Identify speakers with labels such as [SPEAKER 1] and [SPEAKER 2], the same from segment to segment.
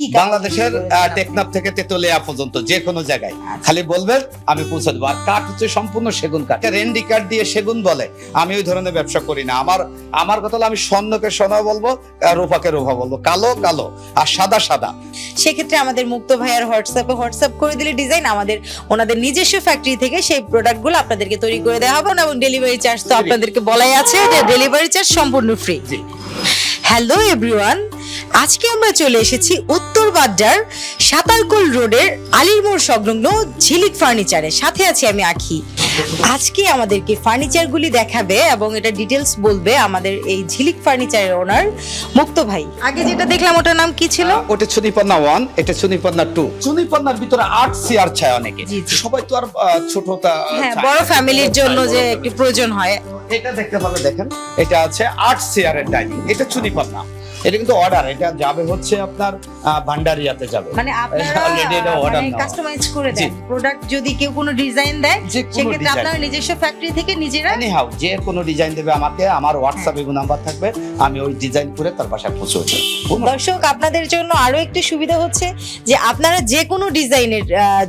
[SPEAKER 1] বাংলাদেশের? টেকনাফ থেকে তেতুলিয়া পর্যন্ত যে কোনো জায়গায়। খালি বলবেন আমি পৌঁছে দেবো। আর কাঠ হচ্ছে সম্পূর্ণ সেগুন কাঠ। রেন্ডি কাঠ দিয়ে সেগুন বলে। আমি ওই ধরনের ব্যবসা করি না। আমার আমার কথা হলো আমি স্বর্ণকে স্বর্ণ বলব রূপাকে রূপা বলব। কালো কালো আর সাদা সাদা।
[SPEAKER 2] সেক্ষেত্রে আমাদের মুক্ত ভাইয়ার হোয়াটসঅ্যাপে হোয়াটসঅ্যাপ করে দিলে ডিজাইন আমাদের ওনাদের নিজস্ব ফ্যাক্টরি থেকে সেই প্রোডাক্টগুলো আপনাদেরকে তৈরি করে দেওয়া হবে। এবং ডেলিভারি চার্জ তো আপনাদেরকে বলাই আছে যে ডেলিভারি চার্জ সম্পূর্ণ ফ্রি। হ্যালো এভরিওয়ান আজকে আমরা চলে এসেছি উত্তর বাড্ডার সাতারকুল রোডের আলির মোড় সংলগ্ন ঝিলিক ফার্নিচারের সাথে আছি আমি আখি। আজকে আমাদেরকে ফার্নিচারগুলি দেখাবে এবং এটা ডিটেলস বলবে আমাদের এই ঝিলিক ফার্নিচারের ওনার মুক্ত ভাই। আগে যেটা দেখলাম ওটার নাম কি ছিল?
[SPEAKER 1] ওটা চুনিপন্না ওয়ান এটা চুনিপন্না টু চুনিপন্নার ভিতরে আট চেয়ার চায় অনেকে। সবাই তো আর ছোটটা
[SPEAKER 2] হ্যাঁ বড় ফ্যামিলির জন্য যে একটু প্রয়োজন হয়।
[SPEAKER 1] এটা দেখতে পাবে দেখেন। এটা আছে আট চেয়ারের ডাইনিং এটা চুনিপন্না। এটা কিন্তু অর্ডার এটা যাবে হচ্ছে আপনার ভান্ডারিয়াতে যাবে।
[SPEAKER 2] মানে আপনারা
[SPEAKER 1] order
[SPEAKER 2] মানে। কাস্টমাইজ করে দেন। প্রোডাক্ট যদি কেউ কোনো ডিজাইন দেয় সেক্ষেত্রে আপনারা নিজস্ব ফ্যাক্টরি থেকে নিজেরা
[SPEAKER 1] এনিহাউ যে কোনো ডিজাইন দেবে আমাকে আমার হোয়াটসঅ্যাপ ইমো নাম্বার থাকবে আমি ওই ডিজাইন করে তার বাসায় পৌঁছে দেবো
[SPEAKER 2] দর্শক আপনাদের জন্য আরও একটু সুবিধা হচ্ছে যে আপনারা যে কোনো ডিজাইনের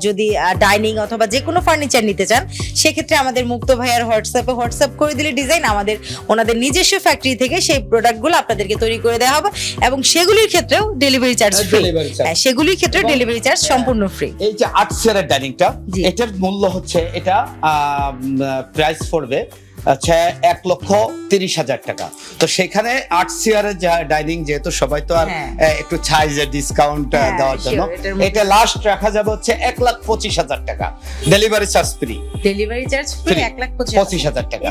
[SPEAKER 2] যদি ডাইনিং অথবা যে কোনো ফার্নিচার নিতে চান সেক্ষেত্রে আমাদের মুক্ত ভাইয়ার হোয়াটসঅ্যাপে হোয়াটসঅ্যাপ করে দিলে ডিজাইন আমাদের ওনাদের নিজস্ব ফ্যাক্টরি থেকে সেই প্রোডাক্টগুলো আপনাদেরকে তৈরি করে দেওয়া হবে এবং সেগুলির ক্ষেত্রেও ডেলিভারি চার্জ ফ্রি সেগুলির ক্ষেত্রে ডেলিভারি চার্জ সম্পূর্ণ ফ্রি
[SPEAKER 1] এই যে আট চেয়ারের ডাইনিংটা এটার মূল্য হচ্ছে এটা প্রাইস পড়বে আচ্ছা এক লক্ষ তিরিশ হাজার টাকা। তো সেখানে আট চেয়ারের ডাইনিং যেহেতু সবাই তো আর
[SPEAKER 2] হ্যাঁ।
[SPEAKER 1] একটু চাই যে ডিসকাউন্ট
[SPEAKER 2] হ্যাঁ,
[SPEAKER 1] দেওয়ার জন্য। এটা লাস্ট রাখা যাবে হচ্ছে এক লাখ পঁচিশ হাজার টাকা। Delivery charge free
[SPEAKER 2] delivery charge free এক লাখ
[SPEAKER 1] পঁচিশ হাজার টাকা।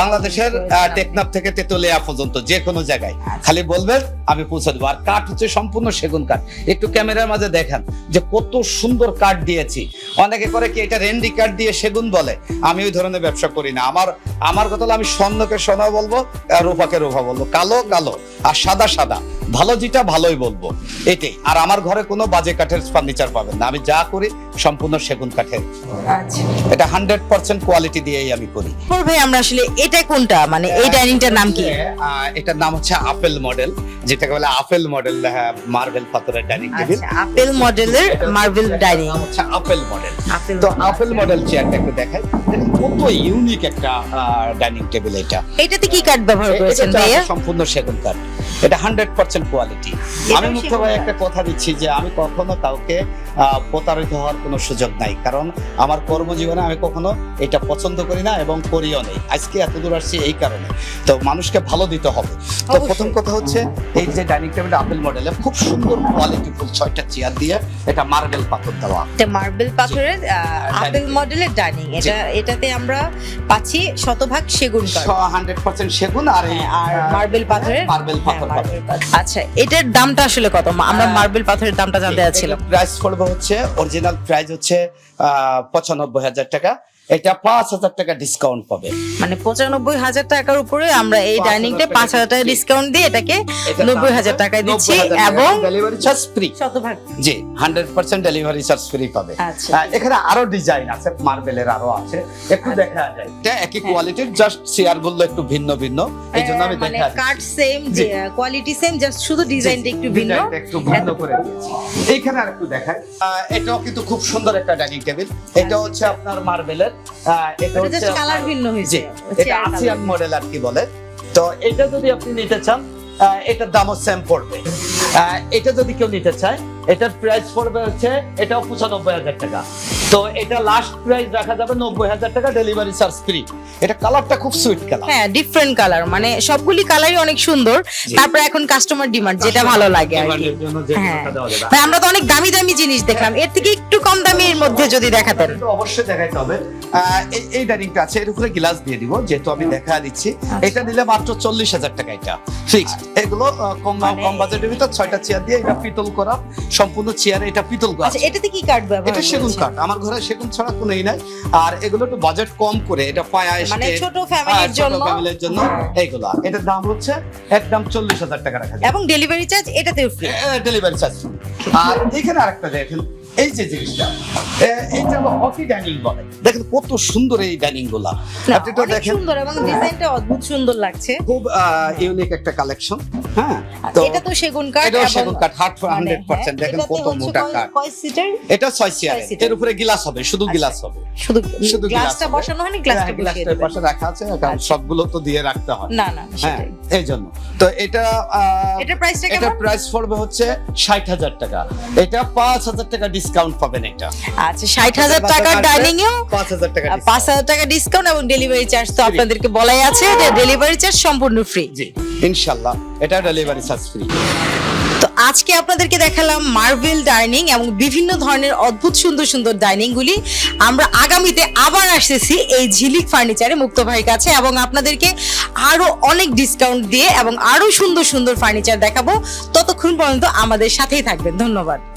[SPEAKER 1] বাংলাদেশের? টেকনাফ থেকে তেতুলিয়া পর্যন্ত যে কোনো জায়গায়।
[SPEAKER 2] আচ্ছা।
[SPEAKER 1] খালি বলবেন আমি পৌঁছে দেবো। আর কাঠ হচ্ছে সম্পূর্ণ সেগুন কাঠ একটু ক্যামেরার মাঝে দেখেন যে কত সুন্দর কাঠ দিয়েছি। অনেকে করে কি এটা রেন্ডি কাঠ দিয়ে সেগুন বলে? আমি ওই ধরনের ব্যবসা করি না। আমার আমার কথা আমি স্বর্ণকে সোনা বলব আর রূপাকে রূপা বলব। কালো কালো। আর সাদা সাদা। ভালো যেটা ভালোই বলব। এটাই। আর আমার ঘরে কোনো বাজে কাঠের ফার্নিচার পাবেন না। আমি যা করি সম্পূর্ণ সেগুন কাঠের।
[SPEAKER 2] আচ্ছা।
[SPEAKER 1] এটা হান্ড্রেড পার্সেন্ট কোয়ালিটি দিয়েই আমি করি।
[SPEAKER 2] ভাই আমরা আসলে এটা কোনটা? মানে এই ডাইনিংটার নাম কি?
[SPEAKER 1] আহ, এটার নাম হচ্ছে আপেল মডেল যেটাকে বলে আপেল মডেল মার্বেল পাথরের ডাইনিং টেবিল
[SPEAKER 2] আপেল মডেলের মার্বেল ডাইনিং
[SPEAKER 1] হচ্ছে আপেল মডেল তো আপেল মডেল চেয়ারটা একটু দেখাই। কত ইউনিক একটা ডাইনিং টেবিল এটা।
[SPEAKER 2] এটাতে কি কাঠ ব্যবহার করেছেন ভাইয়া?
[SPEAKER 1] সম্পূর্ণ সেগুন কাঠ এটা হান্ড্রেড পার্সেন্ট কোয়ালিটি আমি মুখ্য ভাই একটা কথা দিচ্ছি যে আমি কখনো কাউকে প্রতারিত হওয়ার কোনো সুযোগ নাই। কারণ আমার কর্মজীবনে আমি কখনো এটা পছন্দ করি না এবং করিও নেই। আজকে এত দূর আসছি এই কারণে। তো মানুষকে ভালো দিতে হবে। তো প্রথম কথা হচ্ছে এই যে ডাইনিং টেবিল আপেল মডেলে খুব সুন্দর কোয়ালিটি ফুল ছয়টা চেয়ার দিয়ে এটা মার্বেল পাথর দেওয়া।
[SPEAKER 2] এটা মার্বেল পাথরের আপেল মডেলের ডাইনিং। এটা এটাতে আমরা পাচ্ছি শতভাগ সেগুন কাঠ।
[SPEAKER 1] হান্ড্রেড পার্সেন্ট সেগুন আর
[SPEAKER 2] হ্যাঁ, আর মার্বেল পাথরের
[SPEAKER 1] মার্বেল পাথর
[SPEAKER 2] হ্যাঁ। আচ্ছা এটার দামটা আসলে কত? আমরা মার্বেল পাথরের দামটা জানতে চাচ্ছিলাম।
[SPEAKER 1] প্রাইস পড়বে হচ্ছে অরিজিনাল প্রাইস হচ্ছে আহ, পঁচানব্বই হাজার টাকা। এটা পাঁচ হাজার টাকা ডিসকাউন্ট পাবে।
[SPEAKER 2] মানে পঁচানব্বই হাজার টাকার উপরে আমরা এই ডাইনিংটা পাঁচ হাজার টাকা ডিসকাউন্ট দিয়ে এটাকে নব্বই হাজার টাকায় দিচ্ছি এবং
[SPEAKER 1] ডেলিভারি চার্জ ফ্রি
[SPEAKER 2] শতভাগ।
[SPEAKER 1] জি hundred percent delivery charge free পাবে।
[SPEAKER 2] আচ্ছা।
[SPEAKER 1] এখানে আরও ডিজাইন আছে মার্বেলের আরও আছে। একটু দেখা যায়। এটা একই কোয়ালিটির জাস্ট চেয়ারগুলো একটু ভিন্ন ভিন্ন। এই জন্য আমি
[SPEAKER 2] মানে
[SPEAKER 1] দেখা
[SPEAKER 2] cut same. Quality same just শুধু ডিজাইনটা একটু ভিন্ন।
[SPEAKER 1] একটু ভিন্ন করে দিয়েছি। এইখানে আর একটু আহ, এটাও কিন্তু খুব সুন্দর একটা ডাইনিং টেবিল এটা হচ্ছে আপনার মার্বেলের এটা
[SPEAKER 2] এটা
[SPEAKER 1] হচ্ছে
[SPEAKER 2] জাস্ট কালার ভিন্ন হয়েছে।
[SPEAKER 1] এটা আসিয়ান মডেল আর কি বলে। তো এটা যদি আপনি নিতে চান এটার দামও সেম পড়বে। আহ, এটা যদি কেউ নিতে চায় এটার প্রাইস পড়বে হচ্ছে এটাও পঁচানব্বই হাজার টাকা। তো এটা লাস্ট প্রাইস রাখা যাবে নব্বই হাজার টাকা ডেলিভারি চার্জ ফ্রি এটা কালারটা খুব সুইট কালার
[SPEAKER 2] হ্যাঁ ডিফারেন্ট কালার মানে সবগুলি কালারই অনেক সুন্দর। তারপর এখন কাস্টমার ডিমান্ড যেটা ভালো লাগে আর কি। হ্যাঁ। আমরা তো অনেক দামি দামি জিনিস দেখলাম। এর থেকে একটু কম দামের মধ্যে যদি দেখাতেন।
[SPEAKER 1] অবশ্যই দেখাইতে হবে। এই- ডাইনিংটা আছে এর উপরে গ্লাস দিয়ে দিব যেহেতু আমি দেখা দিচ্ছি। এটা নিলে মাত্র চল্লিশ হাজার টাকা এটা। ফিক্সড এগুলো কম
[SPEAKER 2] মানে-
[SPEAKER 1] কম বাজেটের ভিতর ছয়টা চেয়ার দিয়ে এটা পিতল করা। সম্পূর্ণ চেয়ারে এটা পিতল গাছ
[SPEAKER 2] আচ্ছা এটাতে কি কাঠ ব্যবহার
[SPEAKER 1] এটা সেগুন? কাঠ আমার ঘরে সেগুন ছাড়া কোনোই নাই। আর এগুলো একটু বাজেট কম করে এটা পায়া
[SPEAKER 2] মানে ছোট ফ্যামিলির জন্য।
[SPEAKER 1] ফ্যামিলির জন্য এইগুলো। এটার দাম হচ্ছে একদম চল্লিশ হাজার টাকা রাখা
[SPEAKER 2] এবং ডেলিভারি চার্জ এটাতেও ফ্রি
[SPEAKER 1] ডেলিভারি চার্জ আর এখানে আরেকটা দেখেন এই যে জিনিসটা ডাইনিং বলে। দেখেন কত সুন্দর এই ডাইনিংগুলা
[SPEAKER 2] না,
[SPEAKER 1] আপনি তো দেখেন।
[SPEAKER 2] সুন্দর এবং ডিজাইনটা অদ্ভুত সুন্দর লাগছে।
[SPEAKER 1] খুব ইউনিক একটা কালেকশন হ্যাঁ?
[SPEAKER 2] এটা তো সেগুন কাঠ
[SPEAKER 1] এটাও সেগুন কাঠ হার্ড
[SPEAKER 2] মানে, হ্যাঁ,
[SPEAKER 1] দেখেন কত মোটা কাঠ।
[SPEAKER 2] কয় সিটার
[SPEAKER 1] এটা ছয় চেয়ারের উপরে গ্লাস হবে শুধু
[SPEAKER 2] আচ্ছা।
[SPEAKER 1] গ্লাস হবে।
[SPEAKER 2] শুধু
[SPEAKER 1] শুধু
[SPEAKER 2] গ্লাসটা বসানো হয়নি গ্লাসটা
[SPEAKER 1] হ্যাঁ,
[SPEAKER 2] বসিয়ে দেবেন।
[SPEAKER 1] পাশে রাখা আছে কারণ
[SPEAKER 2] আচ্ছা।
[SPEAKER 1] সবগুলো তো দিয়ে রাখতে হয়।
[SPEAKER 2] না না সেটাই।
[SPEAKER 1] এই জন্য। তো এটা
[SPEAKER 2] প্রাইসটা
[SPEAKER 1] এটা প্রাইস পড়বে হচ্ছে ষাট হাজার টাকা। এটা পাঁচ হাজার টাকা ডিসকাউন্ট পাবেন এটা।
[SPEAKER 2] আচ্ছা ষাট হাজার টাকার ডাইনিং এও
[SPEAKER 1] পাঁচ হাজার টাকা
[SPEAKER 2] আহ, পাঁচ হাজার টাকা ডিসকাউন্ট এবং ডেলিভারি চার্জ তো আপনাদেরকে বলাই আছে যে ডেলিভারি চার্জ সম্পূর্ণ ফ্রি
[SPEAKER 1] জি ইনশাল্লাহ এটা ডেলিভারি চার্জ ফ্রি
[SPEAKER 2] তো আজকে আপনাদেরকে দেখালাম মার্বেল ডাইনিং এবং বিভিন্ন ধরনের অদ্ভুত সুন্দর সুন্দর ডাইনিং গুলি আমরা আগামীতে আবার আসতেছি এই ঝিলিক ফার্নিচারে মুক্ত ভাইয়ের কাছে এবং আপনাদেরকে আরও অনেক ডিসকাউন্ট দিয়ে এবং আরও সুন্দর সুন্দর ফার্নিচার দেখাবো। ততক্ষণ পর্যন্ত আমাদের সাথেই থাকবেন। ধন্যবাদ।